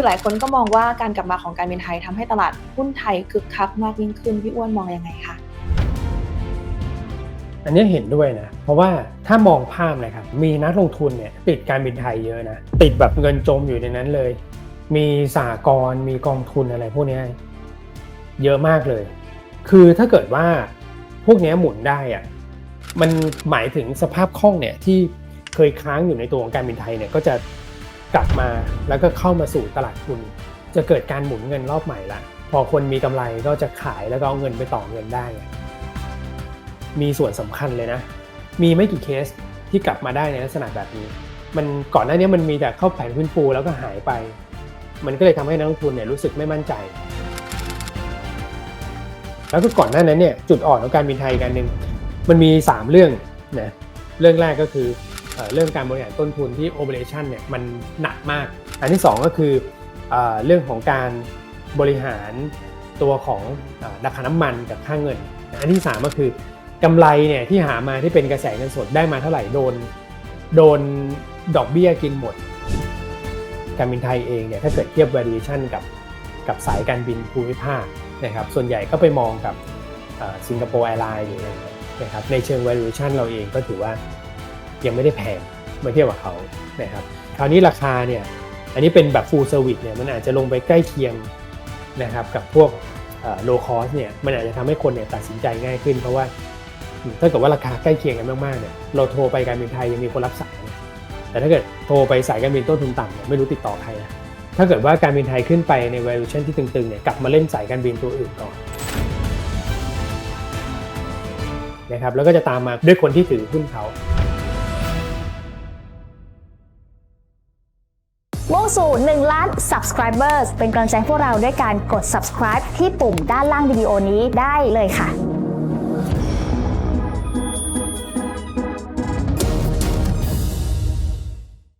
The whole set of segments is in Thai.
คือหลายคนก็มองว่าการกลับมาของการบินไทยทำให้ตลาดหุ้นไทยคึกคักมากยิ่งขึ้นพี่อ้วนมองยังไงคะอันนี้เห็นด้วยนะ เพราะว่าถ้ามองภาพนะครับ มีนักลงทุนเนี่ยติดการบินไทยเยอะนะ ติดแบบเงินจมอยู่ในนั้นเลย มีสหกรมีกองทุนอะไรพวกนี้เยอะมากเลย คือถ้าเกิดว่าพวกนี้หมุนได้อะมันหมายถึงสภาพคล่องเนี่ยที่เคยค้างอยู่ในตัวของการบินไทยเนี่ยก็จะ กลับมาแล้วก็เข้ามาสู่ตลาดทุน จะเกิดการหมุนเงินรอบใหม่ละ พอคนมีกำไรก็จะขายแล้วก็เอาเงินไปต่อเงินได้ มีส่วนสำคัญเลยนะ มีไม่กี่เคสที่กลับมาได้ในลักษณะแบบนี้ มันก่อนหน้านี้มันมีแต่เข้าแผนฟื้นฟูแล้วก็หายไป มันก็เลยทำให้นักลงทุนเนี่ยรู้สึกไม่มั่นใจ แล้วก็ก่อนหน้านั้นเนี่ยจุดอ่อนของการบินไทยกันหนึ่งมันมี 3 เรื่องนะเรื่องแรกก็คือ เรื่องการบริหารต้นทุนที่ operation เนี่ยมันหนักมาก อันที่ 2 ก็คือเอเรื่องของการบริหารตัวของอราคาน้ำมันกับค่าเงิน อันที่ 3 ก็คือกำไรเนี่ยที่หามาที่เป็นกระแสเงินสดได้มาเท่าไหร่โดนโดนดอกเบี้ยกินหมด การบินไทยเองเนี่ยถ้าเกิดเทียบ valuation กับกับสายการบินภูมิภาคนะครับส่วนใหญ่ก็ไปมองกับสิงคโปร์แอร์ไลน์ออะไรนะครับในเชิง valuation เราเองก็ถือว่า ยังไม่ได้แพงเมื่อเทียบกับเขานะครับคราวนี้ราคาเนี่ยอันนี้เป็นแบบ full service เนี่ยมันอาจจะลงไปใกล้เคียงนะครับกับพวก low cost เนี่ยมันอาจจะทำให้คนเนี่ยตัดสินใจง่ายขึ้น เพราะว่าถ้าเกิดว่าราคาใกล้เคียงกันมากๆเนี่ยเราโทรไปการบินไทยยังมีคนรับสายแต่ถ้าเกิดโทรไปสายการบินต้นทุนต่ำเนี่ยไม่รู้ติดต่อใครนะถ้าเกิดว่าการบินไทยขึ้นไปใน valuation ที่ตึงๆเนี่ยกลับมาเล่นสายการบินตัวอื่นก่อนนะครับแล้วก็จะตามมาด้วยคนที่ถือหุ้นเขา 1 ล้าน subscribers เป็นกำลังใจพวกเราด้วยการกด subscribe ที่ปุ่มด้านล่างวิดีโอนี้ได้เลยค่ะ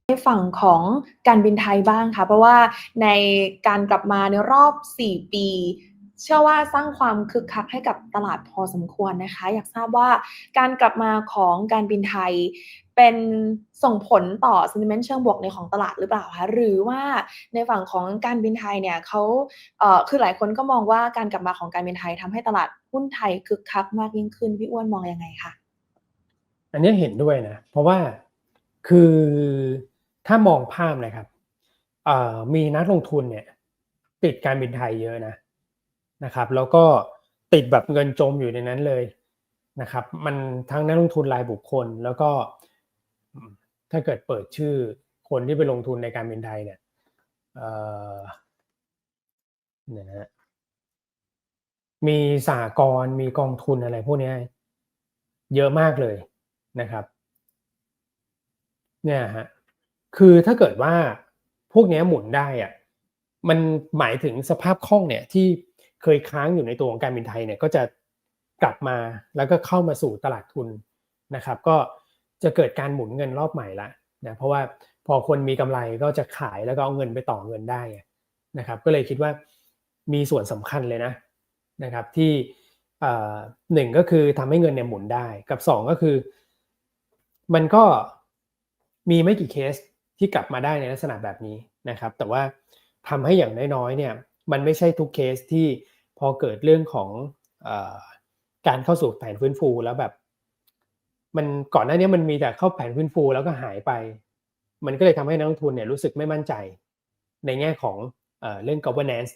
ในฝั่งของการบินไทยบ้างค่ะ เพราะว่าในการกลับมาในรอบ 4 ปี เชื่อว่าสร้างความคึกคักให้กับตลาดพอสมควรนะคะ อยากทราบว่าการกลับมาของการบินไทยเป็นส่งผลต่อ sentiment เชิงบวกในของตลาดหรือเปล่าคะหรือว่าในฝั่งของการบินไทยเนี่ยเขาเอ่อคือหลายคนก็มองว่าการกลับมาของการบินไทยทำให้ตลาดหุ้นไทยคึกคักมากยิ่งขึ้นพี่อ้วนมองยังไงคะอันนี้เห็นด้วยนะ เพราะว่าคือถ้ามองภาพนะครับเอ่อมีนักลงทุนเนี่ยติดการบินไทยเยอะนะ นะครับแล้วก็ติดแบบเงินจมอยู่ในนั้นเลยนะครับมันทั้งนักลงทุนรายบุคคล แล้วก็ถ้าเกิดเปิดชื่อคนที่ไปลงทุนในการบินไทยเนี่ยเอ่อนะฮะมีสหกรมีกองทุนอะไรพวกนี้เยอะมากเลยนะครับเนี่ยฮะคือถ้าเกิดว่าพวกนี้หมุนได้อะมันหมายถึงสภาพคล่องเนี่ยที่ เคยค้างอยู่ในตัวของการบินไทยเนี่ยก็จะกลับมาแล้วก็เข้ามาสู่ตลาดทุนนะครับ ก็จะเกิดการหมุนเงินรอบใหม่ละนะเพราะว่าพอคนมีกำไรก็จะขายแล้วก็เอาเงินไปต่อเงินได้นะครับ ก็เลยคิดว่ามีส่วนสำคัญเลยนะนะครับ ที่หนึ่งก็คือทำให้เงินเนี่ยหมุนได้กับสองก็คือ มันก็มีไม่กี่เคสที่กลับมาได้ในลักษณะแบบนี้นะครับ แต่ว่าทำให้อย่างน้อยๆเนี่ย มันไม่ใช่ทุกเคสที่พอเกิดเรื่องของอการเข้าสู่แผนฟื้นฟูแล้วแบบ มันก่อนหน้านี้มันมีแต่เข้าแผนฟื้นฟูแล้วก็หายไป มันก็เลยทำให้นักลงทุนเนี่ยรู้สึกไม่มั่นใจ ในแง่ของเอเรื่อง governance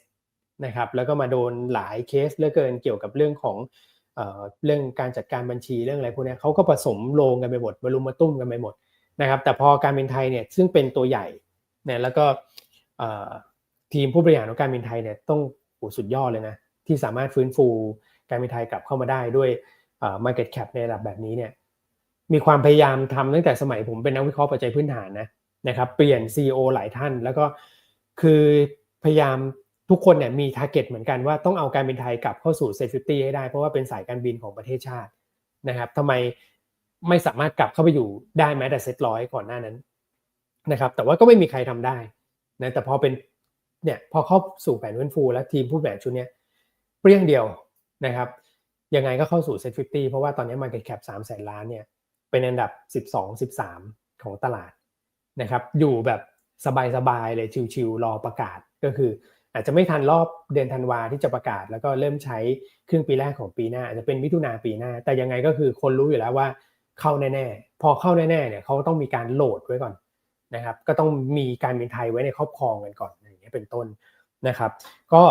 นะครับ แล้วก็มาโดนหลายเคสเหลือเกินเกี่ยวกับเรื่องของเอเรื่องการจัดการบัญชีเรื่องอะไรพวกนี้เขาก็ผสมโลงกันไปหมดบรรลุมาตุ้มกันไปหมดนะครับ แต่พอการบินไทยเนี่ยซึ่งเป็นตัวใหญ่เนี่ยแล้วก็ ทีมผู้บริหารของการบินไทยเนี่ยต้องสุดยอดเลยนะที่สามารถฟื้นฟูการบินไทยกลับเข้ามาได้ด้วย market cap ในระดับแบบนี้เนี่ยมีความพยายามทำตั้งแต่สมัยผมเป็นนักวิเคราะห์ปัจจัยพื้นฐานนะนะครับเปลี่ยน CEO หลายท่าน แล้วก็คือพยายามทุกคนเนี่ยมี target เหมือนกันว่าต้องเอาการบินไทยกลับเข้าสู่ safety ให้ได้เพราะว่าเป็นสายการบินของประเทศชาตินะครับทำไมไม่สามารถกลับเข้าไปอยู่ได้แม้แต่เซ็ตร้อยก่อนหน้านั้นนะครับแต่ว่าก็ไม่มีใครทำได้นะแต่พอเป็น เนี่ยพอเข้าสู่แผนฟื้นฟูและทีมผู้บริหารชุดนี้เปรี้ยงเดียวนะครับยังไงก็เข้าสู่เซ็ตฟิตี้เพราะว่าตอนนี้ Market Cap 3แสนล้านเนี่ยเป็นอันดับ 12 13 ของตลาดนะครับอยู่แบบสบายๆเลยชิวๆรอประกาศก็คือ อาจจะไม่ทันรอบเดือนธันวาที่จะประกาศ แล้วก็เริ่มใช้ครึ่งปีแรกของปีหน้า อาจจะเป็นมิถุนาปีหน้า แต่ยังไงก็คือคนรู้อยู่แล้วว่าเข้าแน่ๆ พอเข้าแน่ๆเนี่ยเขาต้องมีการโหลดไว้ก่อนนะครับก็ต้องมีการบินไทยไว้ในครอบครองกันก่อน เป็นต้นนะครับ ก็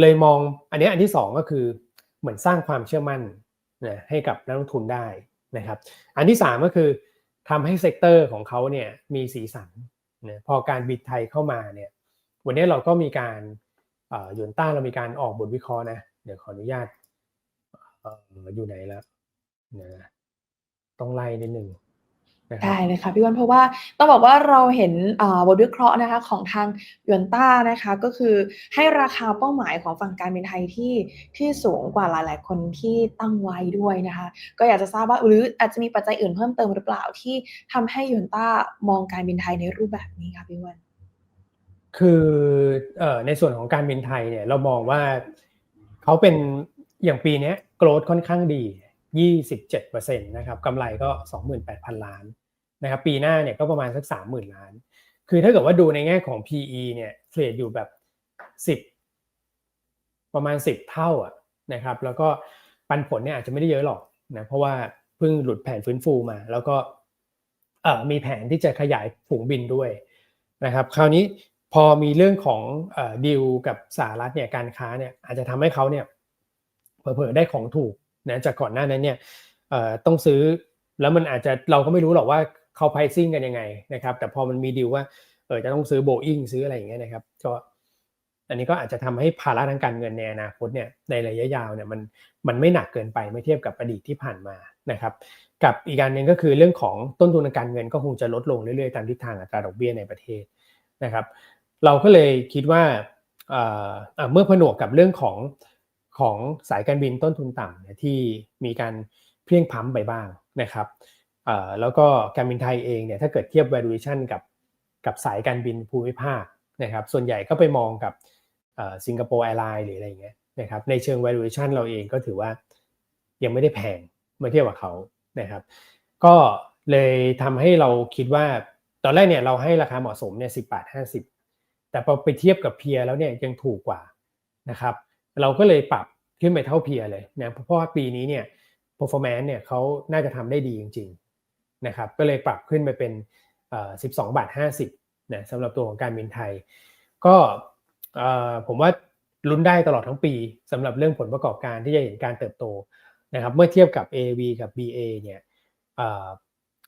เลยมองอันนี้อันที่สองก็คือเหมือนสร้างความเชื่อมั่นนะให้กับนักลงทุนได้นะครับ อันที่สามก็คือทำให้เซกเตอร์ของเขาเนี่ยมีสีสันนะพอการบินไทยเข้ามาเนี่ยวันนี้เราก็มีการยูนต้าเรามีการออกบทวิเคราะห์นะเดี๋ยวขออนุญาตอออยู่ไหนแล้วนะต้องไล่นิดนึง นะครัได้บ เลยค่ะพี่อ้วันเพราะว่าต้องบอกว่าเราเห็นอ่าบทวิเคราะห์นะคะของทางยวนต้านะคะ ก็คือให้ราคาเป้าหมายของฝั่งการบินไทยที่ที่สูงกว่าหลาย ๆ คนที่ตั้งไว้ด้วยนะคะ ก็อยากจะทราบว่าหรืออาจจะมีปัจจัยอื่นเพิ่มเติมหรือเปล่าที่ทำให้ยวนต้ามองการบินไทยในรูปแบบนี้ค่ะพี่อ้วันคือเอ่อในส่วนของการบินไทยเนี่ยเรามองว่าเขาเป็นอย่างปีเนี้โกรดค่อนข้างดี 27%นะครับกำไรก็ 28,000 ล้าน นะครับปีหน้าเนี่ยก็ประมาณสัก30,000ล้าน คือถ้าเกิดว่าดูในแง่ของ PE เนี่ยเทรดอยู่แบบ10ประมาณ10เท่าอะนะครับ แล้วก็ปันผลเนี่ยอาจจะไม่ได้เยอะหรอกนะเพราะว่าเพิ่งหลุดแผนฟื้นฟูมา แล้วก็เอ่อมีแผนที่จะขยายฝูงบินด้วยนะครับ คราวนี้พอมีเรื่องของดีลกับสหรัฐเนี่ยการค้าเนี่ยอาจจะทำให้เขาเนี่ยเผลอๆได้ของถูกนะจากก่อนหน้านั้นเนี่ยเอ่อต้องซื้อแล้วมันอาจจะเราก็ไม่รู้หรอกว่า เข้า pricing กันยังไงนะครับ แต่พอมันมีดีลว่าเออจะต้องซื้อ Boeing ซื้ออะไรอย่างเงี้ยนะครับ ก็อันนี้ก็อาจจะทำให้ภาระทางการเงินในอนาคตเนี่ยในระยะยาวเนี่ยมันมันไม่หนักเกินไปเมื่อเทียบกับอดีตที่ผ่านมานะครับ กับอีกการหนึ่งก็คือเรื่องของต้นทุนทางการเงินก็คงจะลดลงเรื่อยๆตามทิศทางอัตราดอกเบี้ยในประเทศนะครับ เราก็เลยคิดว่าเออเมื่อผนวกกับเรื่องของของสายการบินต้นทุนต่ำเนี่ยที่มีการเพียงพล้ำไปบ้างนะครับ แล้วก็การบินไทยเองเนี่ยถ้าเกิดเทียบ valuation กับกับสายการบินภูมิภาคนะครับส่วนใหญ่ก็ไปมองกับสิงคโปร์แอร์ไลน์หรืออะไรอย่างเงี้ยนะครับในเชิง valuation เราเองก็ถือว่ายังไม่ได้แพงเมื่อเทียบกับเขานะครับก็เลยทำให้เราคิดว่าตอนแรกเนี่ยเราให้ราคาเหมาะสมเนี่ยสิบาทห้าสิบแต่พอไปเทียบกับเพียแล้วเนี่ยยังถูกกว่านะครับเราก็เลยปรับขึ้นไปเท่าเพียเลยนะเพราะว่าปีนี้เนี่ย performance เนี่ยเขาน่าจะทำได้ดีจริง นะครับก็เลยปรับขึ้นไปเป็นสิบาทห้าสิบนะสำหรับตัวของการบินไทย ก็ผมว่าลุ้นได้ตลอดทั้งปีสำหรับเรื่องผลประกอบการที่จะเห็นการเติบโตนะครับเมื่อเทียบกับ AV กับ BA เนี่ยเอ่อ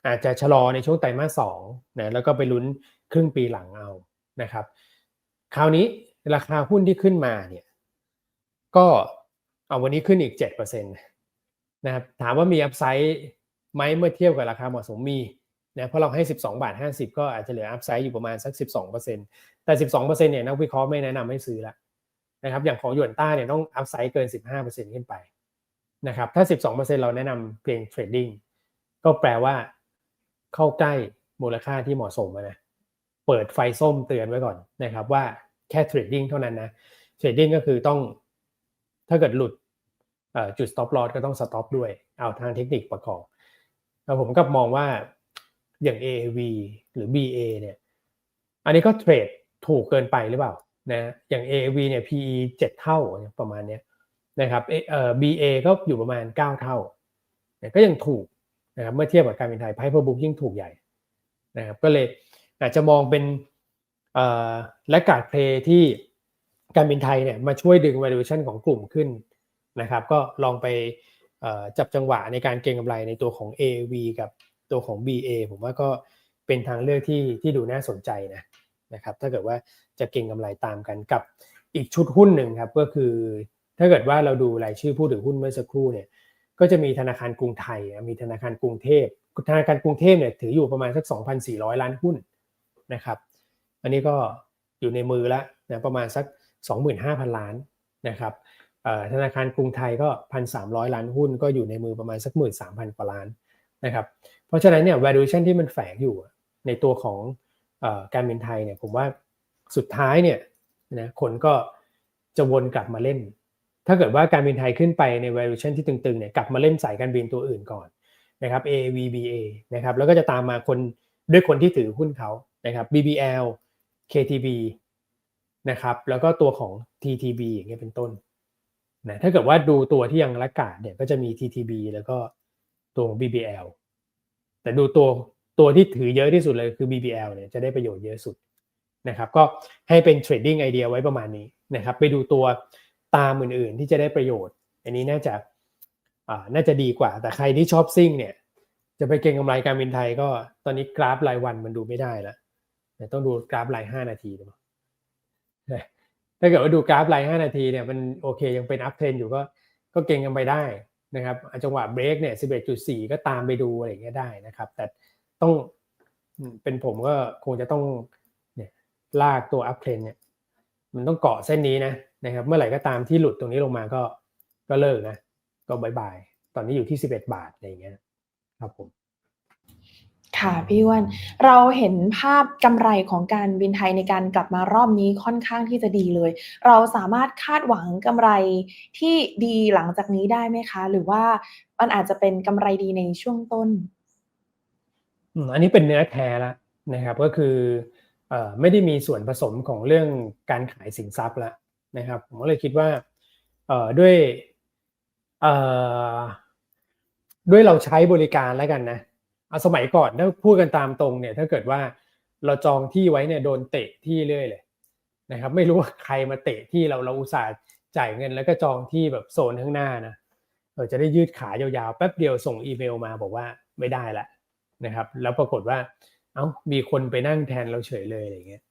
อาจจะชะลอในช่วงไตรมาสสองนะแล้วก็ไปลุ้นครึ่งปีหลังเอานะครับ คราวนี้ราคาหุ้นที่ขึ้นมาเนี่ยก็เอาวันนี้ขึ้นอีก7%นะครับถามว่ามีอัพไซด์ ไหมเมื่อเทียบกับราคาเหมาะสมมีนะเพราะเราให้ 12 บาท 50 ก็อาจจะเหลืออัพไซด์อยู่ประมาณสัก 12%แต่ 12%เนี่ยนักวิเคราะห์ไม่แนะนำให้ซื้อละนะครับอย่างของหยวนต้าเนี่ยต้องอัพไซด์เกิน 15%ขึ้นไปนะครับถ้า 12%เราแนะนำเพียงเทรดดิ้งก็แปลว่าเข้าใกล้มูลค่าที่เหมาะสมนะเปิดไฟส้มเตือนไว้ก่อนนะครับว่าแค่เทรดดิ้งเท่านั้นนะเทรดดิ้งก็คือต้องถ้าเกิดหลุดจุด stop loss ก็ต้อง stop ด้วยเอาทางเทคนิคประกอบ แล้วผมก็มองว่าอย่าง AAV หรือ BA เนี่ย อันนี้ก็เทรดถูกเกินไปหรือเปล่านะอย่าง AAV เนี่ย PE 7 เท่าประมาณนี้นะครับเอ่อ BA ก็อยู่ประมาณ 9 เท่า ก็ยังถูกนะครับเมื่อเทียบกับการบินไทย Price per book ยิ่งถูกใหญ่นะครับก็เลยอาจจะมองเป็นและกาดเพลที่การบินไทยเนี่ยมาช่วยดึง valuation ของกลุ่มขึ้นนะครับ ก็ลองไป จับจังหวะในการเก็งกำไรในตัวของ AV กับตัวของ BA ผมว่าก็เป็นทางเลือกที่ที่ดูน่าสนใจนะนะครับถ้าเกิดว่าจะเก็งกำไรตามกันกับอีกชุดหุ้นหนึ่งครับก็คือ ถ้าเกิดว่าเราดูรายชื่อผู้ถือหุ้นเมื่อสักครู่เนี่ยก็จะมีธนาคารกรุงไทยมีธนาคารกรุงเทพธนาคารกรุงเทพเนี่ยถืออยู่ประมาณสัก 2,400 ล้านหุ้นนะครับอันนี้ก็อยู่ในมือแล้วนะประมาณสัก 25,000 ล้านนะครับ ธนาคารกรุงไทยก็1,300ล้านหุ้นก็อยู่ในมือประมาณสัก13,000กว่าล้านนะครับ เพราะฉะนั้นเนี่ย valuation ที่มันแฝงอยู่ในตัวของการบินไทยเนี่ยผมว่าสุดท้ายเนี่ยนะคนก็จะวนกลับมาเล่น ถ้าเกิดว่าการบินไทยขึ้นไปใน valuation ที่ตึงๆเนี่ยกลับมาเล่นสายการบินตัวอื่นก่อนนะครับ AVBA นะครับแล้วก็จะตามมาคนด้วยคนที่ถือหุ้นเขานะครับ BBL KTB นะครับแล้วก็ตัวของ TTB อย่างเงี้ยเป็นต้น นะถ้าเกิดว่าดูตัวที่ยังละกาดเนี่ยก็จะมี TTB แล้วก็ตัวของ BBL แต่ดูตัวตัวที่ถือเยอะที่สุดเลยคือ BBL เนี่ยจะได้ประโยชน์เยอะสุดนะครับก็ให้เป็นเทรดดิ้งไอเดียไว้ประมาณนี้นะครับไปดูตัวตามอื่นๆที่จะได้ประโยชน์ อันนี้น่าจะอ่าน่าจะดีกว่า แต่ใครที่ชอบซิ่งเนี่ยจะไปเก็งกำไรการบินไทยก็ตอนนี้กราฟรายวันมันดูไม่ได้แล้วแต่ต้องดูกราฟรายห้านาทีดูนะ ถ้าเกิดว่าดูกราฟรายห้านาทีเนี่ยมันโอเคยังเป็นอัพเทรนอยู่ก็ก็เก็งกันไปได้นะครับจังหวะเบรกเนี่ยสิบเอ็ดจุดสี่ก็ตามไปดูอะไรเงี้ยได้นะครับ แต่ต้องเป็นผมก็คงจะต้องเนี่ยลากตัวอัพเทรนเนี่ยมันต้องเกาะเส้นนี้นะนะครับ เมื่อไหร่ก็ตามที่หลุดตรงนี้ลงมาก็ก็เลิกนะ ก็บายบาย ตอนนี้อยู่ที่สิบาทอะไรเงี้ยครับผม ค่ะพี่อ้วนเราเห็นภาพกำไรของการบินไทยในการกลับมารอบนี้ค่อนข้างที่จะดีเลย เราสามารถคาดหวังกำไรที่ดีหลังจากนี้ได้ไหมคะ หรือว่ามันอาจจะเป็นกำไรดีในช่วงต้นอันนี้เป็นเนื้อแท้แล้วนะครับก็คืออไม่ได้มีส่วนผสมของเรื่องการขายสินทรัพย์แล้วนะครับ ผมก็เลยคิดว่าด้วยด้วยเราใช้บริการแล้วกันนะ เอาสมัยก่อนถ้าพูดกันตามตรงเนี่ยถ้าเกิดว่าเราจองที่ไว้เนี่ยโดนเตะที่เรื่อยเลยนะครับไม่รู้ว่าใครมาเตะที่เราเราอุตส่าห์จ่ายเงินแล้วก็จองที่แบบโซนข้างหน้านะเออจะได้ยืดขายาวๆแป๊บเดียวส่งอีเมลมาบอกว่าไม่ได้ละนะครับ แล้วปรากฏว่าเอา้ามีคนไปนั่งแทนเราเฉยเลยอะไรเงี้ย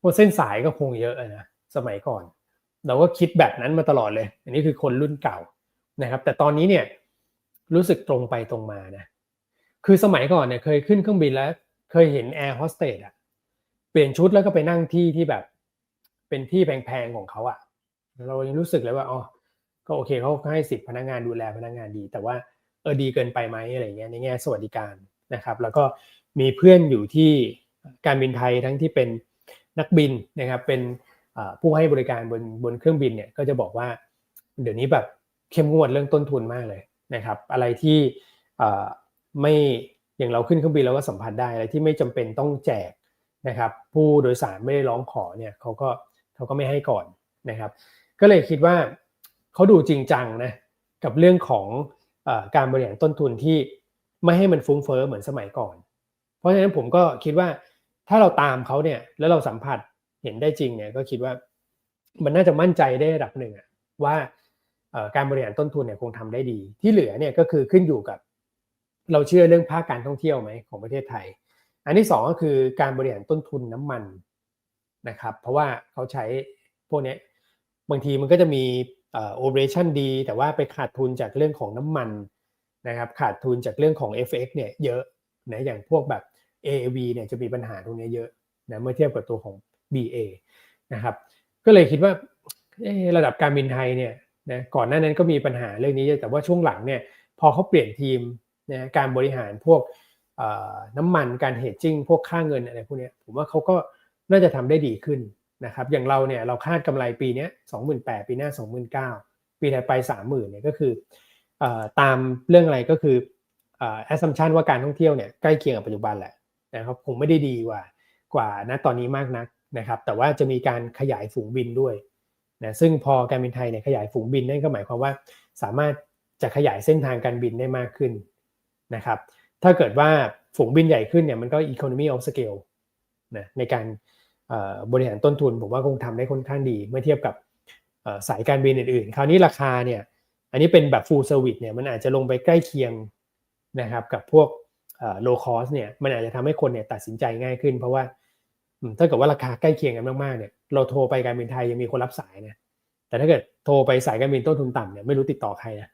พวกเส้นสายก็คงเยอะนะสมัยก่อน เราก็คิดแบบนั้นมาตลอดเลย อันนี้คือคนรุ่นเก่านะครับ แต่ตอนนี้เนี่ยรู้สึกตรงไปตรงมานะ คือสมัยก่อนเนี่ยเคยขึ้นเครื่องบินแล้ว เคยเห็นแอร์โฮสเตสอะเปลี่ยนชุดแล้วก็ไปนั่งที่ที่แบบ เป็นที่แพงๆของเขาอะเรายังรู้สึกเลยว่าอ๋อก็โอเคเขาให้สิทธิพนักงานดูแลพนักงานดี แต่ว่าเออดีเกินไปไหมอะไรเงี้ยในแง่สวัสดิการนะครับ แล้วก็มีเพื่อนอยู่ที่การบินไทยทั้งที่เป็นนักบินนะครับเป็นผู้ให้บริการบนบนเครื่องบินเนี่ยก็จะบอกว่า เดี๋ยวนี้แบบเข้มงวดเรื่องต้นทุนมากเลยนะครับ อะไรที่ ไม่อย่างเราขึ้นเครื่องบินเราก็สัมผัสได้อะไรที่ไม่จำเป็นต้องแจกนะครับ ผู้โดยสารไม่ได้ร้องขอเนี่ยเขาก็เขาก็ไม่ให้ก่อนนะครับ ก็เลยคิดว่าเขาดูจริงจังนะกับเรื่องของอการบริหารต้นทุนที่ไม่ให้มันฟุ้งเฟอ้อเหมือนสมัยก่อน เพราะฉะนั้นผมก็คิดว่าถ้าเราตามเขาเนี่ยแล้วเราสัมผัสเห็นได้จริงเนี่ยก็คิดว่ามันน่าจะมั่นใจได้ระดับหนึ่งว่าการบริหารต้นทุนเนี่ยคงทำได้ดี ที่เหลือเนี่ยก็คือขึ้นอยู่กับ เราเชื่อเรื่องภาคการท่องเที่ยวไหมของประเทศไทย อันที่สองก็คือการบริหารต้นทุนน้ำมันนะครับ เพราะว่าเขาใช้พวกนี้บางทีมันก็จะมีโอเปอเรชั่นดี แต่ว่าไปขาดทุนจากเรื่องของน้ำมันนะครับขาดทุนจากเรื่องของ FX เนี่ยเยอะนะอย่างพวกแบบ AAV เนี่ยจะมีปัญหาตรงนี้เยอะนะเมื่อเทียบกับตัวของ BA นะครับก็เลยคิดว่าระดับการบินไทยเนี่ยนะก่อนหน้านั้นก็มีปัญหาเรื่องนี้แต่ว่าช่วงหลังเนี่ยพอเขาเปลี่ยนทีม นะการบริหารพวกน้ำมันการเฮดจิ้งพวกค่าเงินอะไรพวกนี้ผมว่าเขาก็น่าจะทำได้ดีขึ้นนะครับอย่างเราเนี่ยเราคาดกำไรปีนี้28,000ปีหน้า 29,000 ปีถัดไป 30,000เนี่ยก็คือตามเรื่องอะไรก็คือแอสซัมชันว่าการท่องเที่ยวเนี่ยใกล้เคียงกับปัจจุบันแหละนะครับคงไม่ได้ดีกว่ากว่าณตอนนี้มากนักนะครับแต่ว่าจะมีการขยายฝูงบินด้วยนะซึ่งพอการบินไทยเนี่ยขยายฝูงบินนั่นก็หมายความว่าสามารถจะขยายเส้นทางการบินได้มากขึ้น นะครับถ้าเกิดว่าฝูงบินใหญ่ขึ้นเนี่ยมันก็ economy of scale นะในการบริหารต้นทุนผมว่าคงทำได้ค่อนข้างดี เมื่อเทียบกับสายการบินอื่นๆ คราวนี้ราคาเนี่ยอันนี้เป็นแบบ full service เนี่ยมันอาจจะลงไปใกล้เคียงนะครับกับพวก low cost เนี่ยมันอาจจะทำให้คนเนี่ยตัดสินใจง่ายขึ้น เพราะว่าถ้าเกิดว่าราคาใกล้เคียงกันมากๆเนี่ยเราโทรไปการบินไทยยังมีคนรับสายนะแต่ถ้าเกิดโทรไปสายการบินต้นทุนต่ำเนี่ยไม่รู้ติดต่อใครนะ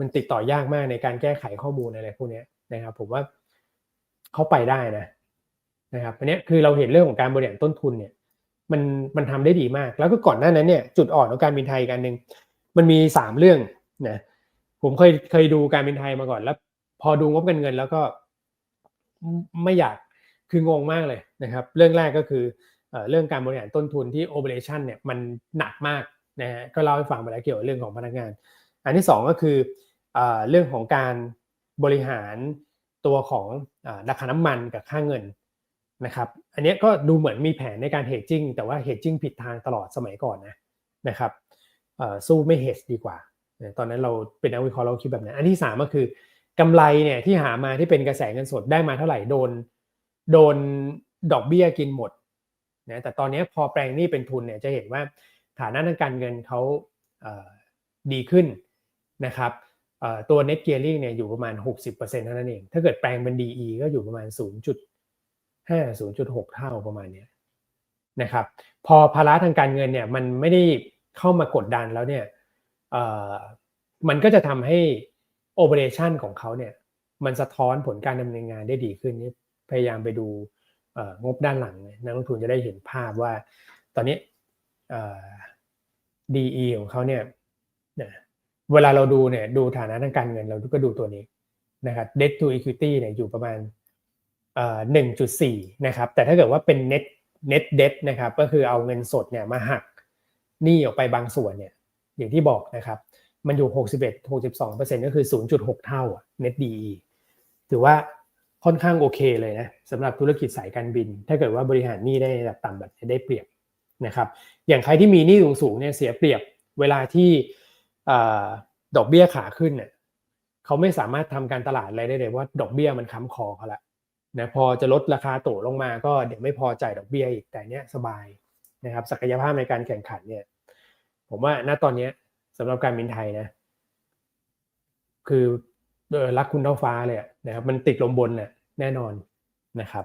มันติดต่อยากมากในการแก้ไขข้อมูลอะไรพวกนี้นะครับ ผมว่าเขาไปได้นะนะครับอันนี้คือเราเห็นเรื่องของการบริหารต้นทุนเนี่ยมันมันทำได้ดีมาก แล้วก็ก่อนหน้านั้นเนี่ยจุดอ่อนของการบินไทยกันหนึ่งมันมีสามเรื่องนะผมเคยเคยดูการบินไทยมาก่อนแล้ว พอดูงบการเงินแล้วก็ไม่อยากคืองงมากเลยนะครับ เรื่องแรกก็คือเรื่องการบริหารต้นทุนที่โอเปอเรชันเนี่ยมันหนักมากนะฮะก็เล่าให้ฟังไปแล้วเกี่ยวกับเรื่องของพนักงาน อันที่ 2 ก็คือ เรื่องของการบริหารตัวของราคาน้ำมันกับค่าเงินนะครับ อันนี้ก็ดูเหมือนมีแผนในการ hedging แต่ว่า hedging ผิดทางตลอดสมัยก่อนนะนะครับสู้ไม่ hedge ดีกว่า ตอนนั้นเราเป็นนักวิเคราะห์เราคิดแบบนั้น อันที่สามก็คือกำไรเนี่ยที่หามาที่เป็นกระแสเงินสดได้มาเท่าไหร่โดนโดนดอกเบี้ยกินหมดนะแต่ตอนนี้พอแปลงนี้เป็นทุนเนี่ยจะเห็นว่าฐานะทางการเงินเขาเดีขึ้นนะครับ ตัว net gearing เนี่ยอยู่ประมาณ 60%เท่านั้นเอง ถ้าเกิดแปลงเป็น DE ก็อยู่ประมาณ 0.5 0.6 เท่าประมาณเนี้ยนะครับ พอภาระทางการเงินเนี่ยมันไม่ได้เข้ามากดดันแล้วเนี่ยมันก็จะทำให้ operation ของเขาเนี่ยมันสะท้อนผลการดำเนินงานได้ดีขึ้นนี่พยายามไปดูงบด้านหลังนักลงทุนจะได้เห็นภาพว่าตอนนี้ DE ของเขาเนี่ย เวลาเราดูเนี่ยดูฐานะทางการเงินเราก็ดูตัวนี้นะครับ debt to equity เนี่ยอยู่ประมาณเอ่อ1.4นะครับ แต่ถ้าเกิดว่าเป็น net net debt นะครับก็คือเอาเงินสดเนี่ยมาหักหนี้ออกไปบางส่วนเนี่ยอย่างที่บอกนะครับ มันอยู่ 61 62ก็คือ 0.6 เท่า net DE ถือว่าค่อนข้างโอเคเลยนะสำหรับธุรกิจสายการบิน ถ้าเกิดว่าบริหารหนี้ได้ระดับต่ำแบบได้เปรียบนะครับ อย่างใครที่มีหนี้สูงๆเนี่ยเสียเปรียบเวลาที่ ดอกเบี้ยขาขึ้นเนี่ยเขาไม่สามารถทำการตลาดอะไรได้เลยว่าดอกเบี้ยมันค้ำคอเขาละนะพอจะลดราคาตั๋วลงมาก็เดี๋ยวไม่พอจ่ายดอกเบี้ยอีกแต่เนี้ยสบายนะครับศักยภาพในการแข่งขันเนี่ย ผมว่าณตอนเนี้ยสำหรับการบินไทยนะ คือรักคุณเท่าฟ้าเลยนะครับมันติดลมบนน่ะแน่นอนนะครับ